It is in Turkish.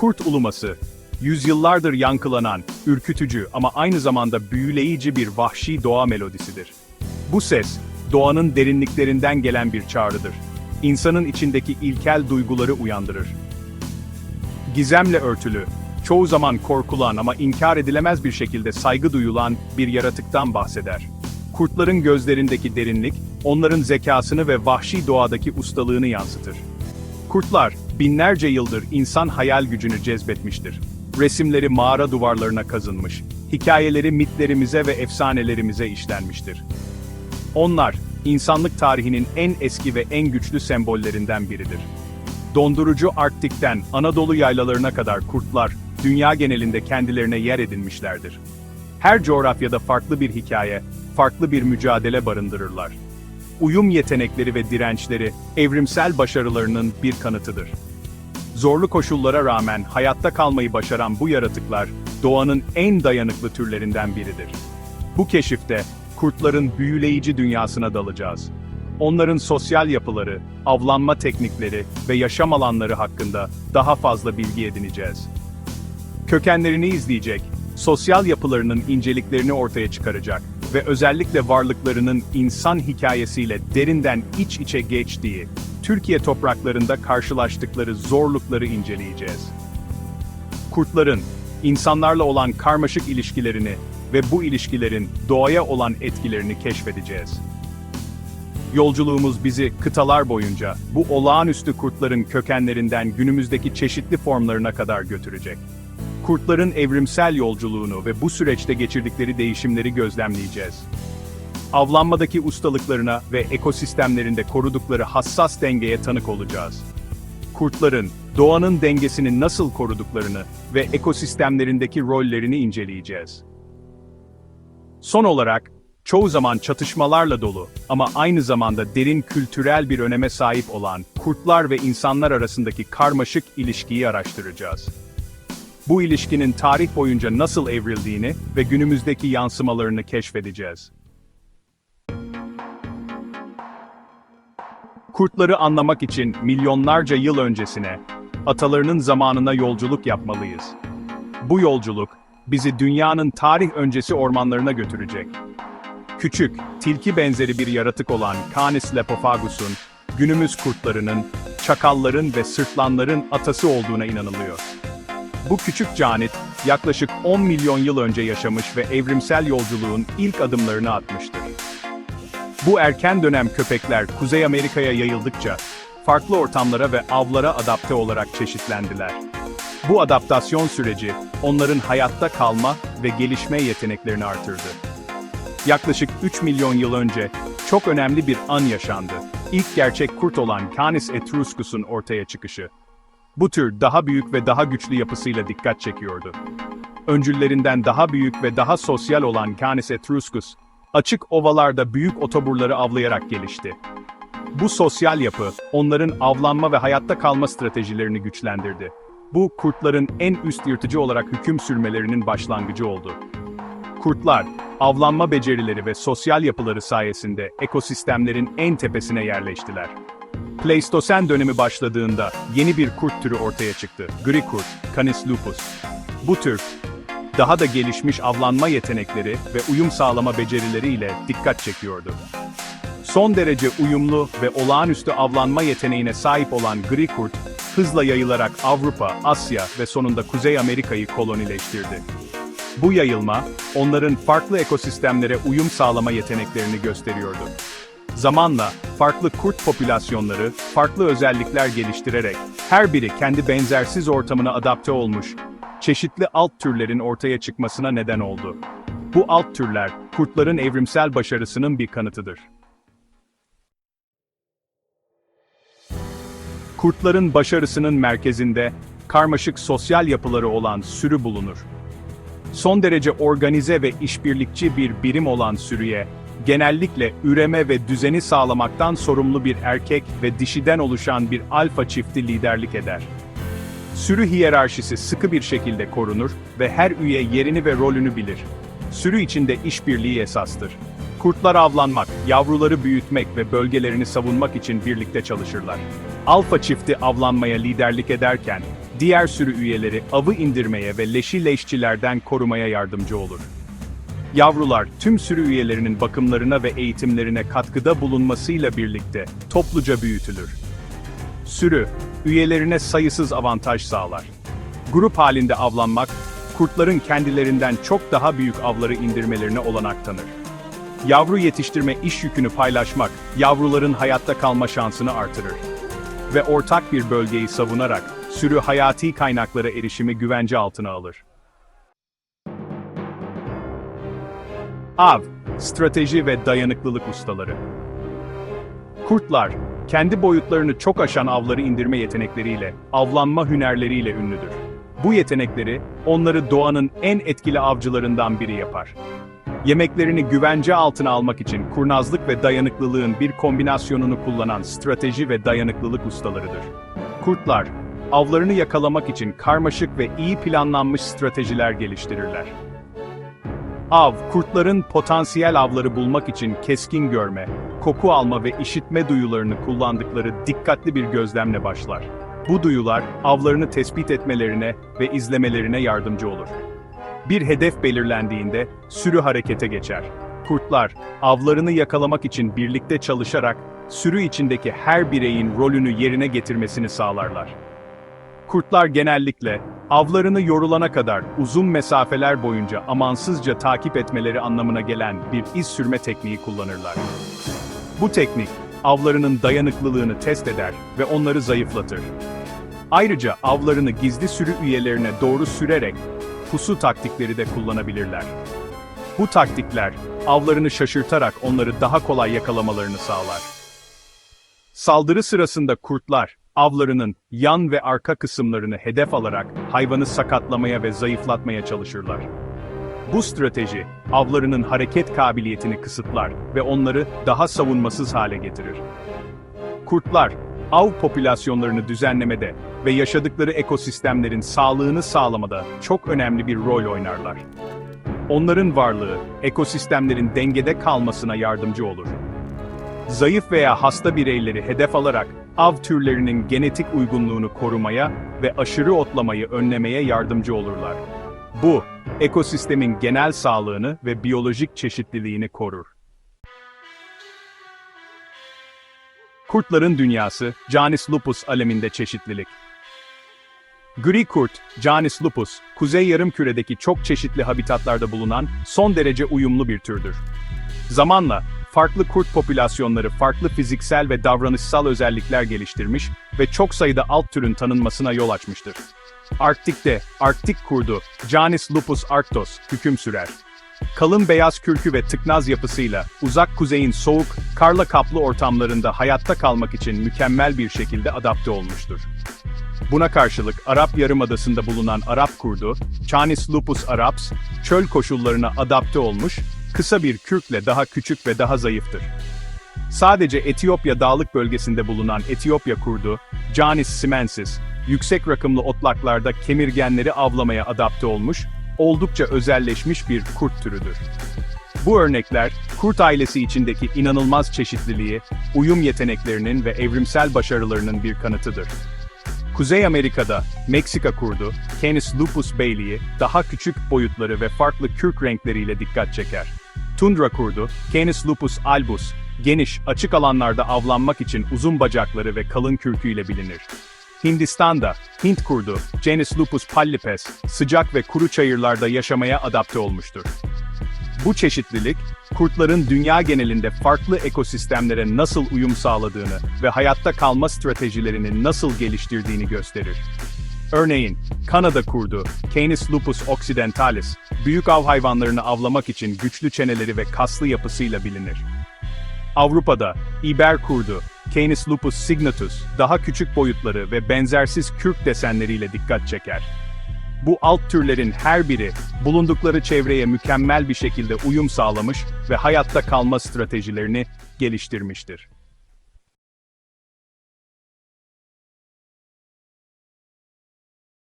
Kurt uluması, yüzyıllardır yankılanan, ürkütücü ama aynı zamanda büyüleyici bir vahşi doğa melodisidir. Bu ses, doğanın derinliklerinden gelen bir çağrıdır. İnsanın içindeki ilkel duyguları uyandırır. Gizemle örtülü, çoğu zaman korkulan ama inkar edilemez bir şekilde saygı duyulan bir yaratıktan bahseder. Kurtların gözlerindeki derinlik, onların zekasını ve vahşi doğadaki ustalığını yansıtır. Kurtlar, binlerce yıldır insan hayal gücünü cezbetmiştir. Resimleri mağara duvarlarına kazınmış, hikayeleri mitlerimize ve efsanelerimize işlenmiştir. Onlar, insanlık tarihinin en eski ve en güçlü sembollerinden biridir. Dondurucu Arktik'ten Anadolu yaylalarına kadar kurtlar, dünya genelinde kendilerine yer edinmişlerdir. Her coğrafyada farklı bir hikaye, farklı bir mücadele barındırırlar. Uyum yetenekleri ve dirençleri, evrimsel başarılarının bir kanıtıdır. Zorlu koşullara rağmen hayatta kalmayı başaran bu yaratıklar, doğanın en dayanıklı türlerinden biridir. Bu keşifte, kurtların büyüleyici dünyasına dalacağız. Onların sosyal yapıları, avlanma teknikleri ve yaşam alanları hakkında daha fazla bilgi edineceğiz. Kökenlerini izleyecek, sosyal yapılarının inceliklerini ortaya çıkaracak ve özellikle varlıklarının insan hikayesiyle derinden iç içe geçtiği, Türkiye topraklarında karşılaştıkları zorlukları inceleyeceğiz. Kurtların, insanlarla olan karmaşık ilişkilerini ve bu ilişkilerin doğaya olan etkilerini keşfedeceğiz. Yolculuğumuz bizi kıtalar boyunca bu olağanüstü kurtların kökenlerinden günümüzdeki çeşitli formlarına kadar götürecek. Kurtların evrimsel yolculuğunu ve bu süreçte geçirdikleri değişimleri gözlemleyeceğiz. Avlanmadaki ustalıklarına ve ekosistemlerinde korudukları hassas dengeye tanık olacağız. Kurtların, doğanın dengesini nasıl koruduklarını ve ekosistemlerindeki rollerini inceleyeceğiz. Son olarak, çoğu zaman çatışmalarla dolu ama aynı zamanda derin kültürel bir öneme sahip olan kurtlar ve insanlar arasındaki karmaşık ilişkiyi araştıracağız. Bu ilişkinin tarih boyunca nasıl evrildiğini ve günümüzdeki yansımalarını keşfedeceğiz. Kurtları anlamak için milyonlarca yıl öncesine, atalarının zamanına yolculuk yapmalıyız. Bu yolculuk, bizi dünyanın tarih öncesi ormanlarına götürecek. Küçük, tilki benzeri bir yaratık olan Canis lepophagus'un, günümüz kurtlarının, çakalların ve sırtlanların atası olduğuna inanılıyor. Bu küçük canit, yaklaşık 10 milyon yıl önce yaşamış ve evrimsel yolculuğun ilk adımlarını atmıştır. Bu erken dönem köpekler Kuzey Amerika'ya yayıldıkça, farklı ortamlara ve avlara adapte olarak çeşitlendiler. Bu adaptasyon süreci, onların hayatta kalma ve gelişme yeteneklerini artırdı. Yaklaşık 3 milyon yıl önce, çok önemli bir an yaşandı. İlk gerçek kurt olan Canis etruscus'un ortaya çıkışı. Bu tür daha büyük ve daha güçlü yapısıyla dikkat çekiyordu. Öncüllerinden daha büyük ve daha sosyal olan Canis etruscus, açık ovalarda büyük otoburları avlayarak gelişti. Bu sosyal yapı, onların avlanma ve hayatta kalma stratejilerini güçlendirdi. Bu, kurtların en üst yırtıcı olarak hüküm sürmelerinin başlangıcı oldu. Kurtlar, avlanma becerileri ve sosyal yapıları sayesinde ekosistemlerin en tepesine yerleştiler. Pleistosen dönemi başladığında yeni bir kurt türü ortaya çıktı. Gri kurt, Canis lupus. Bu tür, daha da gelişmiş avlanma yetenekleri ve uyum sağlama becerileriyle dikkat çekiyordu. Son derece uyumlu ve olağanüstü avlanma yeteneğine sahip olan gri kurt, hızla yayılarak Avrupa, Asya ve sonunda Kuzey Amerika'yı kolonileştirdi. Bu yayılma, onların farklı ekosistemlere uyum sağlama yeteneklerini gösteriyordu. Zamanla, farklı kurt popülasyonları, farklı özellikler geliştirerek, her biri kendi benzersiz ortamına adapte olmuş, çeşitli alt türlerin ortaya çıkmasına neden oldu. Bu alt türler, kurtların evrimsel başarısının bir kanıtıdır. Kurtların başarısının merkezinde, karmaşık sosyal yapıları olan sürü bulunur. Son derece organize ve işbirlikçi bir birim olan sürüye, genellikle üreme ve düzeni sağlamaktan sorumlu bir erkek ve dişiden oluşan bir alfa çifti liderlik eder. Sürü hiyerarşisi sıkı bir şekilde korunur ve her üye yerini ve rolünü bilir. Sürü içinde işbirliği esastır. Kurtlar avlanmak, yavruları büyütmek ve bölgelerini savunmak için birlikte çalışırlar. Alfa çifti avlanmaya liderlik ederken, diğer sürü üyeleri avı indirmeye ve leşi leşçilerden korumaya yardımcı olur. Yavrular tüm sürü üyelerinin bakımlarına ve eğitimlerine katkıda bulunmasıyla birlikte topluca büyütülür. Sürü, üyelerine sayısız avantaj sağlar. Grup halinde avlanmak, kurtların kendilerinden çok daha büyük avları indirmelerine olanak tanır. Yavru yetiştirme iş yükünü paylaşmak, yavruların hayatta kalma şansını artırır. Ve ortak bir bölgeyi savunarak, sürü hayati kaynaklara erişimi güvence altına alır. Av, strateji ve dayanıklılık ustaları. Kurtlar, kendi boyutlarını çok aşan avları indirme yetenekleriyle, avlanma hünerleriyle ünlüdür. Bu yetenekleri, onları doğanın en etkili avcılarından biri yapar. Yemeklerini güvence altına almak için kurnazlık ve dayanıklılığın bir kombinasyonunu kullanan strateji ve dayanıklılık ustalarıdır. Kurtlar, avlarını yakalamak için karmaşık ve iyi planlanmış stratejiler geliştirirler. Av, kurtların potansiyel avları bulmak için keskin görme, koku alma ve işitme duyularını kullandıkları dikkatli bir gözlemle başlar. Bu duyular, avlarını tespit etmelerine ve izlemelerine yardımcı olur. Bir hedef belirlendiğinde, sürü harekete geçer. Kurtlar, avlarını yakalamak için birlikte çalışarak, sürü içindeki her bireyin rolünü yerine getirmesini sağlarlar. Kurtlar genellikle, avlarını yorulana kadar uzun mesafeler boyunca amansızca takip etmeleri anlamına gelen bir iz sürme tekniği kullanırlar. Bu teknik, avlarının dayanıklılığını test eder ve onları zayıflatır. Ayrıca avlarını gizli sürü üyelerine doğru sürerek, pusu taktikleri de kullanabilirler. Bu taktikler, avlarını şaşırtarak onları daha kolay yakalamalarını sağlar. Saldırı sırasında kurtlar, avlarının yan ve arka kısımlarını hedef alarak hayvanı sakatlamaya ve zayıflatmaya çalışırlar. Bu strateji, avlarının hareket kabiliyetini kısıtlar ve onları daha savunmasız hale getirir. Kurtlar, av popülasyonlarını düzenlemede ve yaşadıkları ekosistemlerin sağlığını sağlamada çok önemli bir rol oynarlar. Onların varlığı, ekosistemlerin dengede kalmasına yardımcı olur. Zayıf veya hasta bireyleri hedef alarak av türlerinin genetik uygunluğunu korumaya ve aşırı otlamayı önlemeye yardımcı olurlar. Bu, ekosistemin genel sağlığını ve biyolojik çeşitliliğini korur. Kurtların dünyası, Canis lupus aleminde çeşitlilik. Gri kurt, Canis lupus, kuzey yarımküredeki çok çeşitli habitatlarda bulunan son derece uyumlu bir türdür. Zamanla, farklı kurt popülasyonları farklı fiziksel ve davranışsal özellikler geliştirmiş ve çok sayıda alt türün tanınmasına yol açmıştır. Arktik'te, Arktik kurdu, Canis lupus arctos, hüküm sürer. Kalın beyaz kürkü ve tıknaz yapısıyla, uzak kuzeyin soğuk, karla kaplı ortamlarında hayatta kalmak için mükemmel bir şekilde adapte olmuştur. Buna karşılık Arap Yarımadası'nda bulunan Arap kurdu, Canis lupus araps, çöl koşullarına adapte olmuş, kısa bir kürkle daha küçük ve daha zayıftır. Sadece Etiyopya dağlık bölgesinde bulunan Etiyopya kurdu, Canis simensis, yüksek rakımlı otlaklarda kemirgenleri avlamaya adapte olmuş, oldukça özelleşmiş bir kurt türüdür. Bu örnekler, kurt ailesi içindeki inanılmaz çeşitliliği, uyum yeteneklerinin ve evrimsel başarılarının bir kanıtıdır. Kuzey Amerika'da, Meksika kurdu, Canis lupus bailey'i, daha küçük boyutları ve farklı kürk renkleriyle dikkat çeker. Tundra kurdu, Canis lupus albus, geniş, açık alanlarda avlanmak için uzun bacakları ve kalın kürküyle bilinir. Hindistan'da, Hint kurdu, Canis lupus pallipes, sıcak ve kuru çayırlarda yaşamaya adapte olmuştur. Bu çeşitlilik, kurtların dünya genelinde farklı ekosistemlere nasıl uyum sağladığını ve hayatta kalma stratejilerini nasıl geliştirdiğini gösterir. Örneğin, Kanada kurdu, Canis lupus occidentalis, büyük av hayvanlarını avlamak için güçlü çeneleri ve kaslı yapısıyla bilinir. Avrupa'da, İber kurdu, Canis lupus signatus, daha küçük boyutları ve benzersiz kürk desenleriyle dikkat çeker. Bu alt türlerin her biri, bulundukları çevreye mükemmel bir şekilde uyum sağlamış ve hayatta kalma stratejilerini geliştirmiştir.